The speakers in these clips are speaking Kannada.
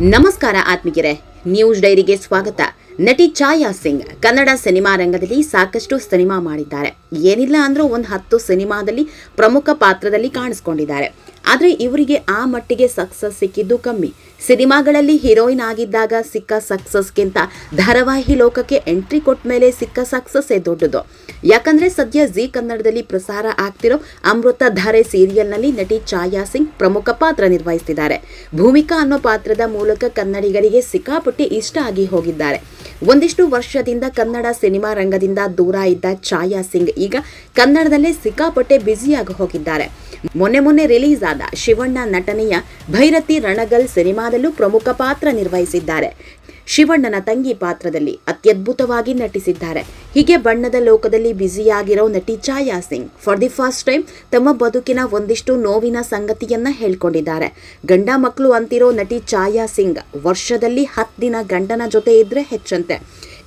ನಮಸ್ಕಾರ ಆತ್ಮಿಗೆರೆ ನ್ಯೂಸ್ ಡೈರಿಗೆ ಸ್ವಾಗತ. ನಟಿ ಛಾಯಾ ಸಿಂಗ್ ಕನ್ನಡ ಸಿನಿಮಾ ರಂಗದಲ್ಲಿ ಸಾಕಷ್ಟು ಸಿನಿಮಾ ಮಾಡಿದ್ದಾರೆ. ಏನಿಲ್ಲ ಅಂದ್ರೂ ಒಂದು ಹತ್ತು ಸಿನಿಮಾದಲ್ಲಿ ಪ್ರಮುಖ ಪಾತ್ರದಲ್ಲಿ ಕಾಣಿಸ್ಕೊಂಡಿದ್ದಾರೆ. ಆದರೆ ಇವರಿಗೆ ಆ ಮಟ್ಟಿಗೆ ಸಕ್ಸಸ್ ಸಿಕ್ಕಿದ್ದು ಕಮ್ಮಿ. ಸಿನಿಮಾಗಳಲ್ಲಿ ಹೀರೋಯಿನ್ ಆಗಿದ್ದಾಗ ಸಿಕ್ಕ ಸಕ್ಸಸ್ಗಿಂತ ಧಾರಾವಾಹಿ ಲೋಕಕ್ಕೆ ಎಂಟ್ರಿ ಕೊಟ್ಟ ಮೇಲೆ ಸಿಕ್ಕ ಸಕ್ಸಸ್ಸೇ ದೊಡ್ಡದು. ಯಾಕಂದರೆ ಸದ್ಯ ಜಿ ಕನ್ನಡದಲ್ಲಿ ಪ್ರಸಾರ ಆಗ್ತಿರೋ ಅಮೃತ ಧಾರೆ ಸೀರಿಯಲ್ನಲ್ಲಿ ನಟಿ ಛಾಯಾ ಸಿಂಗ್ ಪ್ರಮುಖ ಪಾತ್ರ ನಿರ್ವಹಿಸ್ತಿದ್ದಾರೆ. ಭೂಮಿಕಾ ಅನ್ನೋ ಪಾತ್ರದ ಮೂಲಕ ಕನ್ನಡಿಗರಿಗೆ ಸಿಕ್ಕಾಪಟ್ಟಿ ಇಷ್ಟ ಆಗಿ ಹೋಗಿದ್ದಾರೆ. ಒಂದಿಷ್ಟು ವರ್ಷದಿಂದ ಕನ್ನಡ ಸಿನಿಮಾ ರಂಗದಿಂದ ದೂರ ಇದ್ದ ಛಾಯಾ ಸಿಂಗ್ ಈಗ ಕನ್ನಡದಲ್ಲೇ ಸಿಕ್ಕಾಪಟ್ಟೆ ಬ್ಯುಸಿಯಾಗಿ ಹೋಗಿದ್ದಾರೆ. ಮೊನ್ನೆ ಮೊನ್ನೆ ರಿಲೀಸ್ ಆದ ಶಿವಣ್ಣ ನಟನೆಯ ಭೈರತಿ ರಣಗಲ್ ಸಿನಿಮಾದಲ್ಲೂ ಪ್ರಮುಖ ಪಾತ್ರ ನಿರ್ವಹಿಸಿದ್ದಾರೆ. ಶಿವಣ್ಣನ ತಂಗಿ ಪಾತ್ರದಲ್ಲಿ ಅತ್ಯದ್ಭುತವಾಗಿ ನಟಿಸಿದ್ದಾರೆ. ಹೀಗೆ ಬಣ್ಣದ ಲೋಕದಲ್ಲಿ ಬ್ಯುಸಿಯಾಗಿರೋ ನಟಿ Chhaya Singh, for the first time ತಮ್ಮ ಬದುಕಿನ ಒಂದಿಷ್ಟು ನೋವಿನ ಸಂಗತಿಯನ್ನ ಹೇಳ್ಕೊಂಡಿದ್ದಾರೆ. ಗಂಡ ಮಕ್ಕಳು ಅಂತಿರೋ ನಟಿ ಛಾಯಾ ಸಿಂಗ್ ವರ್ಷದಲ್ಲಿ ಹತ್ತು ದಿನ ಗಂಡನ ಜೊತೆ ಇದ್ರೆ ಹೆಚ್ಚಂತೆ.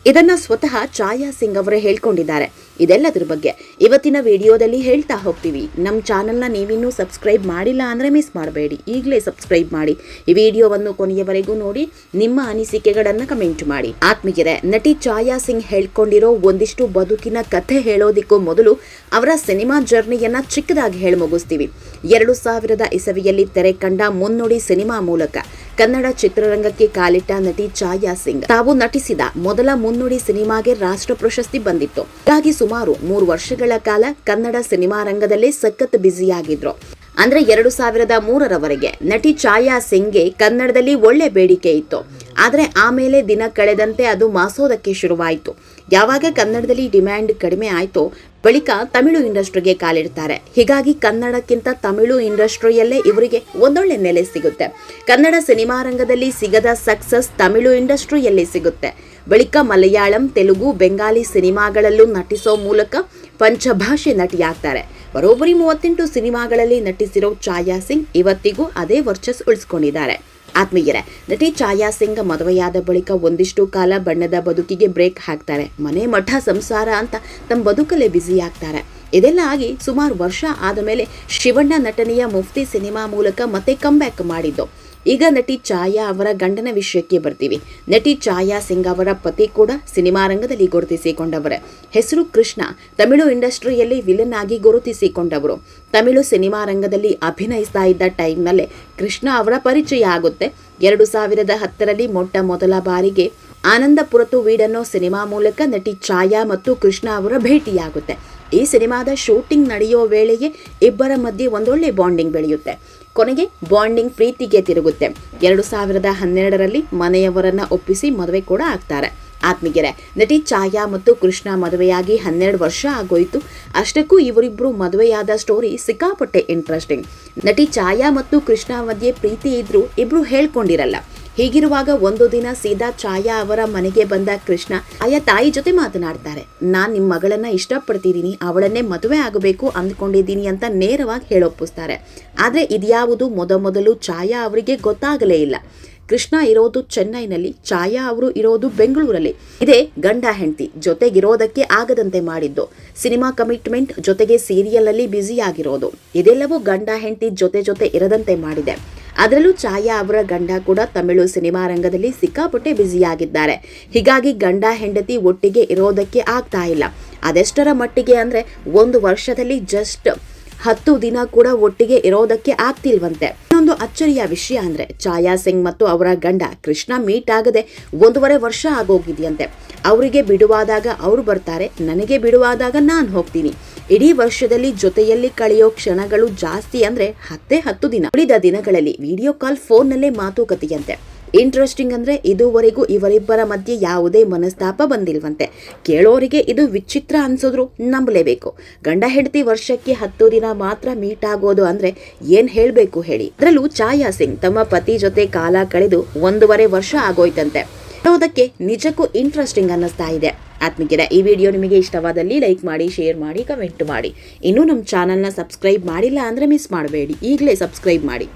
ಇದನ್ನ ಸ್ವತಃ ಛಾಯಾ ಸಿಂಗ್ ಅವರೇ ಹೇಳ್ಕೊಂಡಿದ್ದಾರೆ. ಇದೆಲ್ಲದರ ಬಗ್ಗೆ ಇವತ್ತಿನ ವಿಡಿಯೋದಲ್ಲಿ ಹೇಳ್ತಾ ಹೋಗ್ತೀವಿ, ನಮ್ಮ ಚಾನಲ್ನ ನೀವಿನ್ನೂ ಸಬ್ಸ್ಕ್ರೈಬ್ ಮಾಡಿಲ್ಲ ಅಂದರೆ ಮಿಸ್ ಮಾಡಬೇಡಿ. ಈಗಲೇ ಸಬ್ಸ್ಕ್ರೈಬ್ ಮಾಡಿ. ಈ ವಿಡಿಯೋವನ್ನು ಕೊನೆಯವರೆಗೂ ನೋಡಿ, ನಿಮ್ಮ ಅನಿಸಿಕೆಗಳನ್ನು ಕಮೆಂಟ್ ಮಾಡಿ. ಆತ್ಮೀಯರೇ, ನಟಿ ಛಾಯಾ ಸಿಂಗ್ ಹೇಳ್ಕೊಂಡಿರೋ ಒಂದಿಷ್ಟು ಬದುಕಿನ ಕಥೆ ಹೇಳೋದಿಕ್ಕೂ ಮೊದಲು ಅವರ ಸಿನಿಮಾ ಜರ್ನಿಯನ್ನ ಚಿಕ್ಕದಾಗಿ ಹೇಳಿ ಮುಗಿಸ್ತೀವಿ ಎರಡು ಸಾವಿರದ ಇಸವಿಯಲ್ಲಿ ತೆರೆ ಕಂಡ ಮುನ್ನುಡಿ ಸಿನಿಮಾ ಮೂಲಕ. ಕನ್ನಡ ಚಿತ್ರರಂಗಕ್ಕೆ ಕಾಲಿಟ್ಟ ನಟಿ ಛಾಯಾ ಸಿಂಗ್. ತಾವು ನಟಿಸಿದ ಮೊದಲ ಮುನ್ನುಡಿ ಸಿನಿಮಾಗೆ ರಾಷ್ಟ್ರ ಪ್ರಶಸ್ತಿ ಬಂದಿತ್ತು. ಹೀಗಾಗಿ ಸುಮಾರು ಮೂರು ವರ್ಷಗಳ ಕಾಲ ಕನ್ನಡ ಸಿನಿಮಾ ರಂಗದಲ್ಲೇ ಸಖತ್ ಬ್ಯುಸಿಯಾಗಿದ್ರು. ಅಂದ್ರೆ ಎರಡು ಸಾವಿರದ ಮೂರರವರೆಗೆ ನಟಿ ಛಾಯಾ ಸಿಂಗ್ಗೆ ಕನ್ನಡದಲ್ಲಿ ಒಳ್ಳೆ ಬೇಡಿಕೆ ಇತ್ತು. ಆದರೆ ಆಮೇಲೆ ದಿನ ಕಳೆದಂತೆ ಅದು ಮಾಸೋದಕ್ಕೆ ಶುರುವಾಯಿತು. ಯಾವಾಗ ಕನ್ನಡದಲ್ಲಿ ಡಿಮ್ಯಾಂಡ್ ಕಡಿಮೆ ಆಯಿತೋ ಬಳಿಕ ತಮಿಳು ಇಂಡಸ್ಟ್ರಿಗೆ ಕಾಲಿಡ್ತಾರೆ. ಹೀಗಾಗಿ ಕನ್ನಡಕ್ಕಿಂತ ತಮಿಳು ಇಂಡಸ್ಟ್ರಿಯಲ್ಲೇ ಇವರಿಗೆ ಒಂದೊಳ್ಳೆ ನೆಲೆ ಸಿಗುತ್ತೆ. ಕನ್ನಡ ಸಿನಿಮಾ ರಂಗದಲ್ಲಿ ಸಿಗದ ಸಕ್ಸಸ್ ತಮಿಳು ಇಂಡಸ್ಟ್ರಿಯಲ್ಲಿ ಸಿಗುತ್ತೆ. ಬಳಿಕ ಮಲಯಾಳಂ, ತೆಲುಗು, ಬೆಂಗಾಲಿ ಸಿನಿಮಾಗಳಲ್ಲೂ ನಟಿಸೋ ಮೂಲಕ ಪಂಚಭಾಷೆ ನಟಿಯಾಗ್ತಾರೆ. ಬರೋಬ್ಬರಿ ಮೂವತ್ತೆಂಟು ಸಿನಿಮಾಗಳಲ್ಲಿ ನಟಿಸಿರೋ ಛಾಯಾ ಸಿಂಗ್ ಇವತ್ತಿಗೂ ಅದೇ ವರ್ಚಸ್ ಉಳಿಸ್ಕೊಂಡಿದ್ದಾರೆ. ಆತ್ಮೀಯರೇ, ನಟಿ ಛಾಯಾ ಸಿಂಗ್ ಮದುವೆಯಾದ ಬಳಿಕ ಒಂದಿಷ್ಟು ಕಾಲ ಬಣ್ಣದ ಬದುಕಿಗೆ ಬ್ರೇಕ್ ಹಾಕ್ತಾರೆ. ಮನೆ ಮಠ ಸಂಸಾರ ಅಂತ ತಮ್ಮ ಬದುಕಲ್ಲೇ ಬ್ಯುಸಿ ಆಗ್ತಾರೆ. ಇದೆಲ್ಲ ಆಗಿ ಸುಮಾರು ವರ್ಷ ಆದ ಮೇಲೆ ಶಿವಣ್ಣ ನಟನೆಯ ಮುಫ್ತಿ ಸಿನಿಮಾ ಮೂಲಕ ಮತ್ತೆ ಕಂಬ್ಯಾಕ್ ಮಾಡಿದ್ದು. ಈಗ ನಟಿ ಛಾಯಾ ಅವರ ಗಂಡನ ವಿಷಯಕ್ಕೆ ಬರ್ತೀವಿ. ನಟಿ ಛಾಯಾ ಸಿಂಗ್ ಅವರ ಪತಿ ಕೂಡ ಸಿನಿಮಾ ರಂಗದಲ್ಲಿ ಗುರುತಿಸಿಕೊಂಡವರೇ. ಹೆಸರು ಕೃಷ್ಣ. ತಮಿಳು ಇಂಡಸ್ಟ್ರಿಯಲ್ಲಿ ವಿಲನ್ ಆಗಿ ಗುರುತಿಸಿಕೊಂಡವರು. ತಮಿಳು ಸಿನಿಮಾ ರಂಗದಲ್ಲಿ ಅಭಿನಯಿಸ್ತಾ ಇದ್ದ ಟೈಮ್ನಲ್ಲೇ ಕೃಷ್ಣ ಅವರ ಪರಿಚಯ ಆಗುತ್ತೆ. ಎರಡು ಸಾವಿರದ ಹತ್ತರಲ್ಲಿ ಮೊಟ್ಟ ಮೊದಲ ಬಾರಿಗೆ ಆನಂದಪುರತು ವೀಡನ್ನೋ ಸಿನಿಮಾ ಮೂಲಕ ನಟಿ ಛಾಯಾ ಮತ್ತು ಕೃಷ್ಣ ಅವರ ಭೇಟಿಯಾಗುತ್ತೆ. ಈ ಸಿನಿಮಾದ ಶೂಟಿಂಗ್ ನಡೆಯೋ ವೇಳೆಗೆ ಇಬ್ಬರ ಮಧ್ಯೆ ಒಂದೊಳ್ಳೆ ಬಾಂಡಿಂಗ್ ಬೆಳೆಯುತ್ತೆ. ಕೊನೆಗೆ ಬಾಂಡಿಂಗ್ ಪ್ರೀತಿಗೆ ತಿರುಗುತ್ತೆ. ಎರಡು ಸಾವಿರದ ಹನ್ನೆರಡರಲ್ಲಿ ಮನೆಯವರನ್ನ ಒಪ್ಪಿಸಿ ಮದುವೆ ಕೂಡ ಆಗ್ತಾರೆ. ಆತ್ಮಿಗೆರೆ ನಟಿ ಛಾಯಾ ಮತ್ತು ಕೃಷ್ಣ ಮದುವೆಯಾಗಿ ಹನ್ನೆರಡು ವರ್ಷ ಆಗೋಯ್ತು. ಅಷ್ಟಕ್ಕೂ ಇವರಿಬ್ಬರು ಮದುವೆಯಾದ ಸ್ಟೋರಿ ಸಿಕ್ಕಾಪಟ್ಟೆ ಇಂಟ್ರೆಸ್ಟಿಂಗ್ ನಟಿ ಛಾಯಾ ಮತ್ತು ಕೃಷ್ಣ ಮಧ್ಯೆ ಪ್ರೀತಿ ಇದ್ರೂ ಇಬ್ರು ಹೇಳ್ಕೊಂಡಿರಲ್ಲ. ಹೀಗಿರುವಾಗ ಒಂದು ದಿನ ಸೀದಾ ಛಾಯಾ ಅವರ ಮನೆಗೆ ಬಂದ ಕೃಷ್ಣ ಆಯಾ ತಾಯಿ ಜೊತೆ ಮಾತನಾಡ್ತಾರೆ. ನಾನ್ ನಿಮ್ಮ ಮಗಳನ್ನ ಇಷ್ಟಪಡ್ತಿದ್ದೀನಿ ಅವಳನ್ನೇ ಮದುವೆ ಆಗಬೇಕು ಅಂದ್ಕೊಂಡಿದ್ದೀನಿ ಅಂತ ನೇರವಾಗಿ ಹೇಳೊಪ್ಪಿಸ್ತಾರೆ. ಆದ್ರೆ ಇದ್ಯಾವುದು ಮೊದಮೊದಲು ಛಾಯಾ ಅವರಿಗೆ ಗೊತ್ತಾಗಲೇ ಇಲ್ಲ. ಕೃಷ್ಣ ಇರೋದು ಚೆನ್ನೈನಲ್ಲಿ, ಛಾಯಾ ಅವರು ಇರೋದು ಬೆಂಗಳೂರಲ್ಲಿ. ಇದೇ ಗಂಡ ಹೆಂಡತಿ ಜೊತೆಗಿರೋದಕ್ಕೆ ಆಗದಂತೆ ಮಾಡಿದ್ದು. ಸಿನಿಮಾ ಕಮಿಟ್ಮೆಂಟ್ ಜೊತೆಗೆ ಸೀರಿಯಲ್ ಅಲ್ಲಿ ಬ್ಯುಸಿ ಆಗಿರೋದು ಇದೆಲ್ಲವೂ ಗಂಡ ಹೆಂಡತಿ ಜೊತೆ ಜೊತೆ ಇರದಂತೆ ಮಾಡಿದೆ. ಅದರಲ್ಲೂ ಛಾಯಾ ಅವರ ಗಂಡ ಕೂಡ ತಮಿಳು ಸಿನಿಮಾ ರಂಗದಲ್ಲಿ ಸಿಕ್ಕಾಪಟ್ಟೆ ಬ್ಯುಸಿಯಾಗಿದ್ದಾರೆ. ಹೀಗಾಗಿ ಗಂಡ ಹೆಂಡತಿ ಒಟ್ಟಿಗೆ ಇರೋದಕ್ಕೆ ಆಗ್ತಾ ಇಲ್ಲ. ಅದೆಷ್ಟರ ಮಟ್ಟಿಗೆ ಅಂದರೆ ಒಂದು ವರ್ಷದಲ್ಲಿ ಜಸ್ಟ್ ಹತ್ತು ದಿನ ಕೂಡ ಒಟ್ಟಿಗೆ ಇರೋದಕ್ಕೆ ಆಗ್ತಿಲ್ವಂತೆ. ಇನ್ನೊಂದು ಅಚ್ಚರಿಯ ವಿಷಯ ಅಂದ್ರೆ ಛಾಯಾ ಸಿಂಗ್ ಮತ್ತು ಅವರ ಗಂಡ ಕೃಷ್ಣ ಮೀಟ್ ಆಗದೆ ಒಂದೂವರೆ ವರ್ಷ ಆಗೋಗಿದೆಯಂತೆ. ಅವರಿಗೆ ಬಿಡುವಾದಾಗ ಅವರು ಬರ್ತಾರೆ, ನನಗೆ ಬಿಡುವಾದಾಗ ನಾನು ಹೋಗ್ತೀನಿ. ಇಡೀ ವರ್ಷದಲ್ಲಿ ಜೊತೆಯಲ್ಲಿ ಕಳೆಯೋ ಕ್ಷಣಗಳು ಜಾಸ್ತಿ ಅಂದ್ರೆ ಹತ್ತೇ ಹತ್ತು ದಿನ. ಉಳಿದ ದಿನಗಳಲ್ಲಿ ವಿಡಿಯೋ ಕಾಲ್ ಫೋನ್ನಲ್ಲೇ ಮಾತುಕತೆಯಂತೆ. ಇಂಟ್ರೆಸ್ಟಿಂಗ್ ಅಂದ್ರೆ ಇದುವರೆಗೂ ಇವರಿಬ್ಬರ ಮಧ್ಯೆ ಯಾವುದೇ ಮನಸ್ತಾಪ ಬಂದಿಲ್ವಂತೆ. ಕೇಳೋರಿಗೆ ಇದು ವಿಚಿತ್ರ ಅನ್ಸಿದ್ರು ನಂಬಲೇಬೇಕು. ಗಂಡ ಹೆಂಡತಿ ವರ್ಷಕ್ಕೆ ಹತ್ತು ದಿನ ಮಾತ್ರ ಮೀಟ್ ಆಗೋದು ಅಂದ್ರೆ ಏನ್ ಹೇಳ್ಬೇಕು ಹೇಳಿ. ಅದರಲ್ಲೂ ಛಾಯಾ ಸಿಂಗ್ ತಮ್ಮ ಪತಿ ಜೊತೆ ಕಾಲ ಕಳೆದು ಒಂದೂವರೆ ವರ್ಷ ಆಗೋಯ್ತಂತೆ. ನೋಡೋದಕ್ಕೆ ನಿಜಕ್ಕೂ ಇಂಟ್ರೆಸ್ಟಿಂಗ್ ಅನ್ನಿಸ್ತಾ ಇದೆ. ಆತ್ಮಿಕರ, ಈ ವಿಡಿಯೋ ನಿಮಗೆ ಇಷ್ಟವಾದಲ್ಲಿ ಲೈಕ್ ಮಾಡಿ ಶೇರ್ ಮಾಡಿ ಕಮೆಂಟ್ ಮಾಡಿ. ಇನ್ನೂ ನಮ್ಮ ಚಾನಲ್ನ ಸಬ್ಸ್ಕ್ರೈಬ್ ಮಾಡಿಲ್ಲ ಅಂದರೆ ಮಿಸ್ ಮಾಡಬೇಡಿ. ಈಗಲೇ ಸಬ್ಸ್ಕ್ರೈಬ್ ಮಾಡಿ.